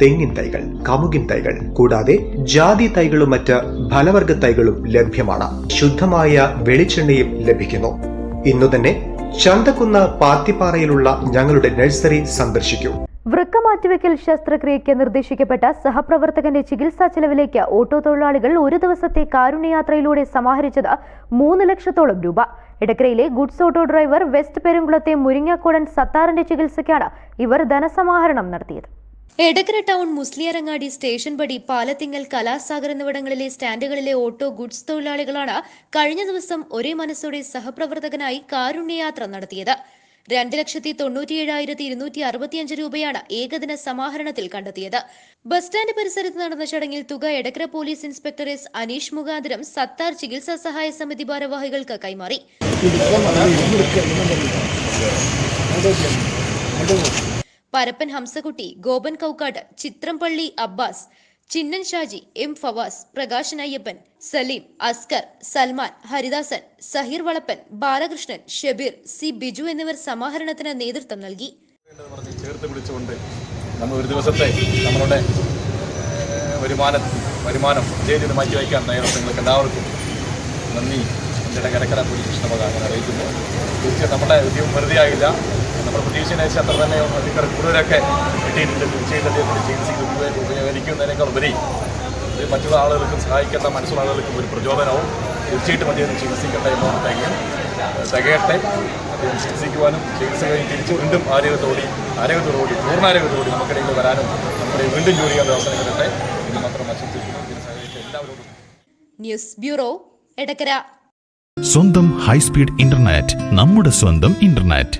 തെങ്ങിൻ തൈകൾ കമുകിൻ തൈകൾ കൂടാതെ ജാതി തൈകളും മറ്റ് ഫലവർഗ തൈകളും ലഭ്യമാണ്. ശുദ്ധമായ വെളിച്ചെണ്ണയും ലഭിക്കുന്നു. ഇന്നു തന്നെ ചന്തക്കുന്ന് പാത്തിപ്പാറയിലുള്ള ഞങ്ങളുടെ നഴ്സറി സന്ദർശിക്കൂ. വൃക്ക മാറ്റിവെക്കൽ ശസ്ത്രക്രിയയ്ക്ക് നിർദ്ദേശിക്കപ്പെട്ട സഹപ്രവർത്തകന്റെ ചികിത്സാ ചെലവിലേക്ക് ഓട്ടോ തൊഴിലാളികൾ ഒരു ദിവസത്തെ കാരുണ്യയാത്രയിലൂടെ സമാഹരിച്ചത് മൂന്ന് ലക്ഷത്തോളം രൂപ. ഇടക്കരയിലെ ഗുഡ്സ് ഓട്ടോ ഡ്രൈവർ വെസ്റ്റ് പെരുംകുളത്തെ മുരിങ്ങാക്കോടൻ സത്താറിന്റെ ചികിത്സയ്ക്കാണ് ഇവർ ധനസമാഹരണം നടത്തിയത്. എടക്കര ടൗൺ മുസ്ലിയരങ്ങാടി സ്റ്റേഷൻ പടി പാലത്തിങ്ങൽ കലാസാഗർ എന്നിവിടങ്ങളിലെ സ്റ്റാൻഡുകളിലെ ഓട്ടോ ഗുഡ്സ് തൊഴിലാളികളാണ് കഴിഞ്ഞ ദിവസം ഒരേ മനസ്സോടെ സഹപ്രവർത്തകനായി കാരുണ്യയാത്ര നടത്തിയത്. രണ്ട് ലക്ഷത്തി തൊണ്ണൂറ്റിയേഴായിരത്തി ഇരുന്നൂറ്റി അറുപത്തിയഞ്ച് രൂപയാണ് ഏകദിന സമാഹരണത്തിൽ കണ്ടെത്തിയത്. ബസ് സ്റ്റാൻഡ് പരിസരത്ത് നടന്ന ചടങ്ങിൽ തുക Edakkara police inspector S Aneesh മുഖാന്തരം സത്താർ ചികിത്സാ സഹായ സമിതി ഭാരവാഹികൾക്ക് കൈമാറി. പരപ്പൻ ഹംസകുട്ടി ഗോപൻ കൗക്കാട് ചിത്രംപള്ളി അബ്ബാസ് ചിന്നൻ ഷാജി എം ഫവാസ് പ്രകാശൻ അയ്യപ്പൻ സലീം അസ്കർ സൽമാൻ ഹരിദാസൻ സഹീർ വളപ്പൻ ബാലകൃഷ്ണൻ ഷബീർ സി ബിജു എന്നിവർ സമാഹരണത്തിന് നേതൃത്വം നൽകി. ചേർത്ത് നമ്മൾ ഒരു ദിവസത്തെ നമ്മളുടെ വരുമാന വരുമാനം ജയിലിൽ മാറ്റി വയ്ക്കാൻ തയ്യാറ നിങ്ങൾക്ക് എല്ലാവർക്കും നന്ദി. എന്റെ കരക്കര പോലീസ് കൃഷ്ണപകാരൻ അറിയിക്കുന്നു. തീർച്ചയായും നമ്മുടെ ഉദ്യോഗം വെറുതെ നമ്മൾ പ്രതീക്ഷയിനേച്ച് അത്ര തന്നെ അധികം കൂടുതലൊക്കെ കിട്ടിയിട്ടുണ്ട്. തീർച്ചയായിട്ടും അദ്ദേഹത്തിന് ചികിത്സയ്ക്ക് ഉപയോഗിക്കുന്നതിനേക്കാൾ ഉപരി മറ്റുള്ള ആളുകൾക്കും സഹായിക്കേണ്ട മനസ്സുള്ള ആളുകൾക്കും ഒരു പ്രചോദനവും തീർച്ചയായിട്ടും അദ്ദേഹം ചികിത്സിക്കട്ടെ എന്നാണ് തികയും തികയട്ടെ. അദ്ദേഹം ചികിത്സിക്കുവാനും ചികിത്സ കഴിഞ്ഞ് തിരിച്ച് വീണ്ടും ആരോഗ്യത്തോടി ആരോഗ്യത്തോടുകൂടി പൂർണാരോഗ്യത്തോടി നമുക്കിടയിൽ വരാനും നമ്മുടെ വീണ്ടും ജോലി ചെയ്യാൻ അവസരം കിട്ടട്ടെ. എന്ന് മാത്രം സഹകരിച്ച എല്ലാവരോടും ന്യൂസ് ബ്യൂറോ എടക്കര. സ്വന്തം ഹൈസ്പീഡ് ഇന്റർനെറ്റ് നമ്മുടെ സ്വന്തം ഇന്റർനെറ്റ്.